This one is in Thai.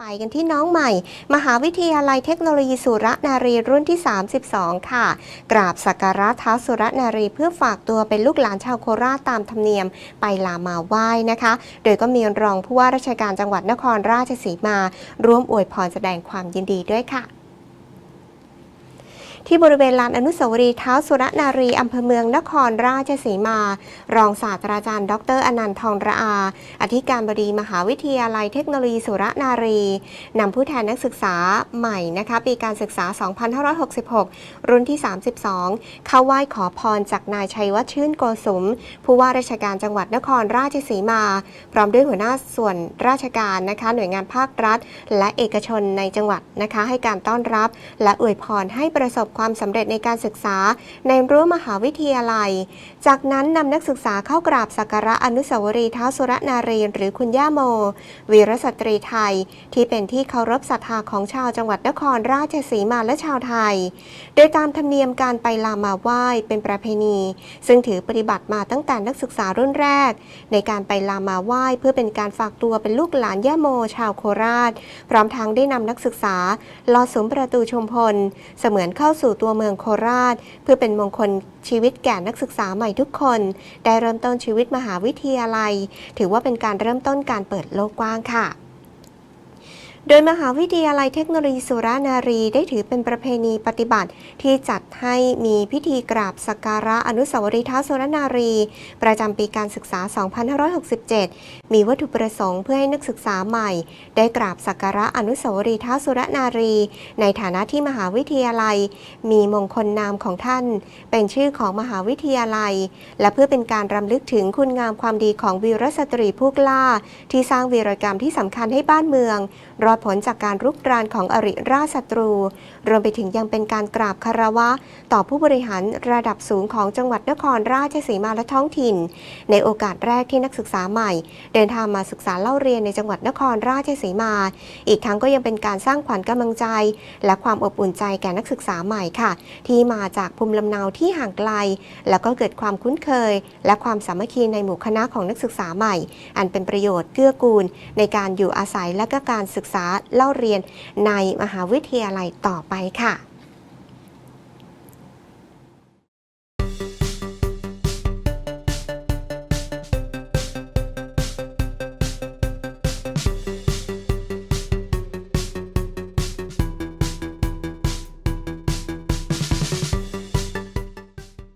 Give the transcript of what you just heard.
ไปกันที่น้องใหม่ มหาวิทยาลัยเทคโนโลยีสุรนารีรุ่นที่ 32 ค่ะ กราบสักการะเท้าสุรนารีเพื่อฝากตัวเป็นลูกหลานชาวโคราชตามธรรมเนียมไปลามาไหว้นะคะ โดยก็มีรองผู้ว่าราชการจังหวัดนครราชสีมา ร่วมอวยพรแสดงความยินดีด้วยค่ะ ที่บริเวณลานอนุสาวรีย์เท้าสุรนารีอำเภอเมืองนครราชสีมา รองศาสตราจารย์ ดร อนันต์ทองระอา อธิการบดีมหาวิทยาลัยเทคโนโลยีสุรนารีนำผู้แทนนักศึกษาใหม่นะคะปีการศึกษา 2566 รุ่นที่ 32 เข้าไหว้ขอพรจากนายชัยวัฒน์ชื่นโกสุม ผู้ว่าราชการจังหวัดนครราชสีมา พร้อมด้วยหัวหน้าส่วนราชการนะคะหน่วยงานภาครัฐ และเอกชนในจังหวัดนะคะให้การต้อนรับ และอวยพรให้ประสบความสำเร็จในการศึกษาในรั้วมหาวิทยาลัย จากนั้นนำนักศึกษาเข้ากราบสักการะอนุสาวรีย์ท้าสุรนารีหรือคุณย่าโม วีรสตรีไทย ที่เป็นที่เคารพศรัทธาของชาวจังหวัดนครราชสีมาและชาวไทย โดยตามธรรมเนียมการไปลามาไหว้เป็นประเพณี ซึ่งถือปฏิบัติมาตั้งแต่นักศึกษารุ่นแรก ในการไปลามาไหว้เพื่อเป็นการฝากตัวเป็นลูกหลานย่าโม ชาวโคราช พร้อมทั้งได้นำนักศึกษาลอดสมประตูชมพล เสมือนเข้าสู่ตัวเมืองโคราช เพื่อเป็นมงคลชีวิตแก่นักศึกษาใหม่ทุกคน ได้เริ่มต้นชีวิตมหาวิทยาลัย ถือว่าเป็นการเริ่มต้นการเปิดโลกกว้างค่ะ โดยมหาวิทยาลัยเทคโนโลยีสุรานารีได้ถือเป็นประเพณีปฏิบัติ ที่จัดให้มีพิธีกราบสักการะอนุสาวรีย์ท้าวสุรนารี ประจำปีการศึกษา 2567 มีวัตถุประสงค์เพื่อให้นักศึกษาใหม่ ได้กราบสักการะอนุสาวรีย์ท้าวสุรนารี ในฐานะที่มหาวิทยาลัย มีมงคลนามของท่าน เป็นชื่อของมหาวิทยาลัย และเพื่อเป็นการรำลึกถึงคุณงามความดีของวีรสตรีผู้กล้า ที่สร้างวีรกรรมที่สำคัญให้บ้านเมืองรอดผลจากการรุกรานของอริราชศัตรู รวมไปถึงยังเป็นการกราบคารวะ ต่อผู้บริหารระดับสูงของจังหวัดนครราชสีมาและท้องถิ่น ในโอกาสแรกที่นักศึกษาใหม่ เดินทางมาศึกษาเล่าเรียนในจังหวัดนครราชสีมา อีกทั้งก็ยังเป็นการสร้างขวัญกำลังใจ และความอบอุ่นใจแก่นักศึกษาใหม่ค่ะ ที่มาจากภูมิลำเนาที่ห่างไกล แล้วก็เกิดความคุ้นเคย และความสามัคคีในหมู่คณะของนักศึกษาใหม่ อันเป็นประโยชน์เกื้อกูล ในการอยู่อาศัยและก็การศึกษาาเล่าเรียนในมหาวิทยาลัยต่อไปค่ะ